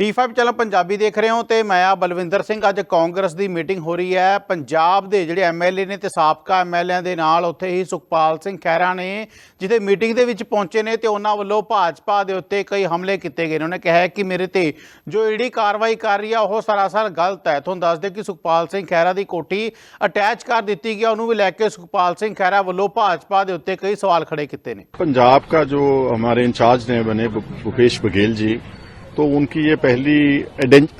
T5 channel Punjabi ਦੇਖ ਰਹੇ ਹੋ ਤੇ ਮੈਂ ਆ ਬਲਵਿੰਦਰ ਸਿੰਘ, ਅੱਜ ਕਾਂਗਰਸ ਦੀ ਮੀਟਿੰਗ ਹੋ ਰਹੀ ਹੈ। ਪੰਜਾਬ ਦੇ ਜਿਹੜੇ ਐਮਐਲਏ ਨੇ ਤੇ ਸਾਬਕਾ ਐਮਐਲਏ ਦੇ ਨਾਲ ਉੱਥੇ ਹੀ ਸੁਖਪਾਲ ਸਿੰਘ ਖਹਿਰਾ ਨੇ ਜਿਹਦੇ ਮੀਟਿੰਗ ਦੇ ਵਿੱਚ ਪਹੁੰਚੇ ਨੇ ਤੇ ਉਹਨਾਂ ਵੱਲੋਂ ਭਾਜਪਾ ਦੇ ਉੱਤੇ ਕਈ ਹਮਲੇ ਕੀਤੇ ਗਏ ਨੇ। ਉਹਨੇ ਕਿਹਾ ਕਿ ਮੇਰੇ ਤੇ ਜੋ ਈਡੀ ਕਾਰਵਾਈ ਕਰ ਰਹੀ ਆ, ਉਹ ਸਰਾਸਰ ਗਲਤ ਹੈ। ਤੁਹਾਨੂੰ ਦੱਸ ਦੇ ਕਿ ਸੁਖਪਾਲ ਸਿੰਘ ਖਹਿਰਾ ਦੀ ਕੋਠੀ ਅਟੈਚ ਕਰ ਦਿੱਤੀ ਗਿਆ ਉਹਨੂੰ ਵੀ ਲੈ ਕੇ ਸੁਖਪਾਲ ਸਿੰਘ ਖਹਿਰਾ ਵੱਲੋਂ ਭਾਜਪਾ ਦੇ ਉੱਤੇ ਕਈ ਸਵਾਲ ਖੜੇ ਕੀਤੇ ਨੇ। ਪੰਜਾਬ ਦਾ ਜੋ ਹਮਾਰੇ ਇੰਚਾਰਜ ਨੇ ਬਨੇ ਭੁਪੇਸ਼ ਬਗੇਲ ਜੀ तो उनकी ये पहली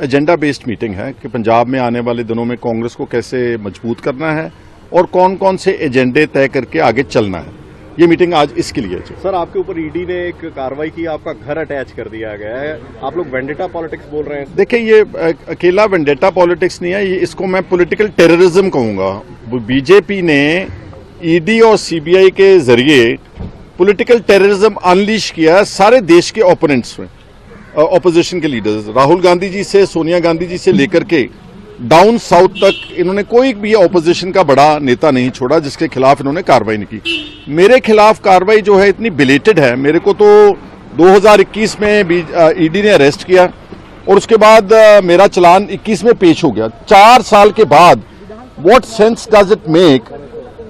एजेंडा बेस्ड मीटिंग है कि पंजाब में आने वाले दिनों में कांग्रेस को कैसे मज़बूत करना है और कौन कौन से एजेंडे तय करके आगे चलना है। ये मीटिंग आज इसके लिए है सर आपके ऊपर ईडी ने एक कार्रवाई की आपका घर अटैच कर दिया गया है। आप लोग वेंडेटा पॉलिटिक्स बोल रहे हैं। देखिए ये अकेला वेंडेटा पॉलिटिक्स नहीं है ये इसको मैं पॉलिटिकल टेररिज्म कहूँगा। बीजेपी ने ईडी और सीबीआई के ज़रिए पॉलिटिकल टेररिज्म अनलीश किया सारे देश के ओपोनेंट्स में। ऑपोजिशन के लीडर्स राहुल गांधी जी से, सोनिया गांधी जी से लेकर के डाउन साउथ तक इन्होंने कोई भी ऑपोजिशन का बड़ा नेता नहीं छोड़ा, जिसके खिलाफ इन्होंने कार्रवाई नहीं की। मेरे खिलाफ कार्रवाई जो है इतनी बिलेटेड है, मेरे को तो 2021 में ईडी ने अरेस्ट किया, और उसके बाद मेरा चलान 21 में पेश हो गया। चार साल के बाद what sense does it make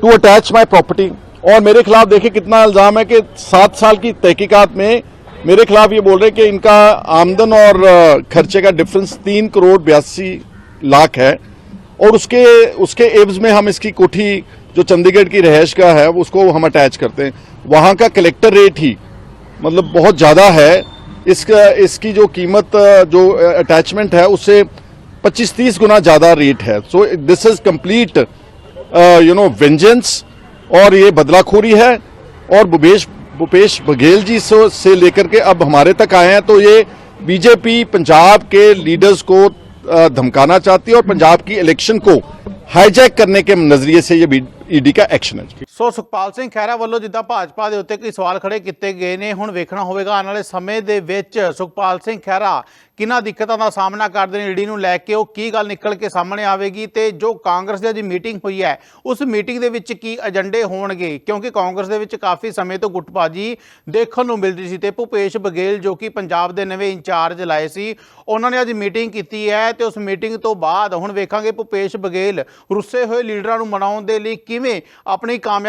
to attach my property और मेरे खिलाफ देखिए कितना इल्ज़ाम है कि सात साल की तहकीकात में मेरे खिलाफ ये बोल रहे हैं कि इनका आमदन और खर्चे का डिफरेंस तीन करोड़ बयासी लाख है और उसके उसके एवज में हम इसकी कोठी, जो चंडीगढ़ की रहायश का है, उसको हम अटैच करते हैं। वहाँ का कलेक्टर रेट ही मतलब बहुत ज़्यादा है। इसका, इसकी जो कीमत जो अटैचमेंट है, उससे 25-30 गुना ज़्यादा रेट है। So this is complete you know vengeance और ये बदलाखोरी है और भूपेश भूपेश बघेल जी से, लेकर के अब हमारे तक आए हैं। तो ये बीजेपी पंजाब के लीडर्स को धमकाना चाहती है और पंजाब की इलेक्शन को हाईजैक करने के नज़रिए से ये ईडी का एक्शन है। ਸੋ ਸੁਖਪਾਲ ਸਿੰਘ ਖਹਿਰਾ ਵੱਲੋਂ ਜਿੱਦਾਂ ਭਾਜਪਾ ਦੇ ਉੱਤੇ ਕਈ ਸਵਾਲ ਖੜੇ ਕੀਤੇ ਗਏ ਨੇ, ਹੁਣ ਵੇਖਣਾ ਹੋਵੇਗਾ। ਆਉਣ ਵਾਲੇ ਸਮੇਂ ਦੇ ਵਿੱਚ ਸੁਖਪਾਲ ਸਿੰਘ ਖਹਿਰਾ ਕਿੰਨਾ ਦਿੱਕਤਾਂ ਦਾ ਸਾਹਮਣਾ ਕਰਦੇ ਨੇ ਈਡੀ ਨੂੰ ਲੈ ਕੇ, ਉਹ ਕੀ ਗੱਲ ਨਿਕਲ ਕੇ ਸਾਹਮਣੇ ਆਵੇਗੀ ਤੇ ਜੋ ਕਾਂਗਰਸ ਦੀ ਅੱਜ ਮੀਟਿੰਗ ਹੋਈ ਹੈ, ਉਸ ਮੀਟਿੰਗ ਦੇ ਵਿੱਚ ਕੀ ਏਜੰਡੇ ਹੋਣਗੇ? ਕਿਉਂਕਿ ਕਾਂਗਰਸ ਦੇ ਵਿੱਚ ਕਾਫੀ ਸਮੇਂ ਤੋਂ ਗੁੱਟਬਾਜੀ ਦੇਖਣ ਨੂੰ ਮਿਲਦੀ ਸੀ ਤੇ ਭੁਪੇਸ਼ ਬਘੇਲ ਜੋ ਕਿ ਪੰਜਾਬ ਦੇ ਨਵੇਂ ਇੰਚਾਰਜ ਲਾਏ ਸੀ, ਉਹਨਾਂ ਨੇ ਅੱਜ ਮੀਟਿੰਗ ਕੀਤੀ ਹੈ ਤੇ ਉਸ ਮੀਟਿੰਗ ਤੋਂ ਬਾਅਦ ਹੁਣ ਵੇਖਾਂਗੇ ਭੁਪੇਸ਼ ਬਘੇਲ ਰੁੱਸੇ ਹੋਏ ਲੀਡਰਾਂ ਨੂੰ ਮਨਾਉਣ ਦੇ ਲਈ ਕਿਵੇਂ ਆਪਣੀ ਕਾਮਯਾਬ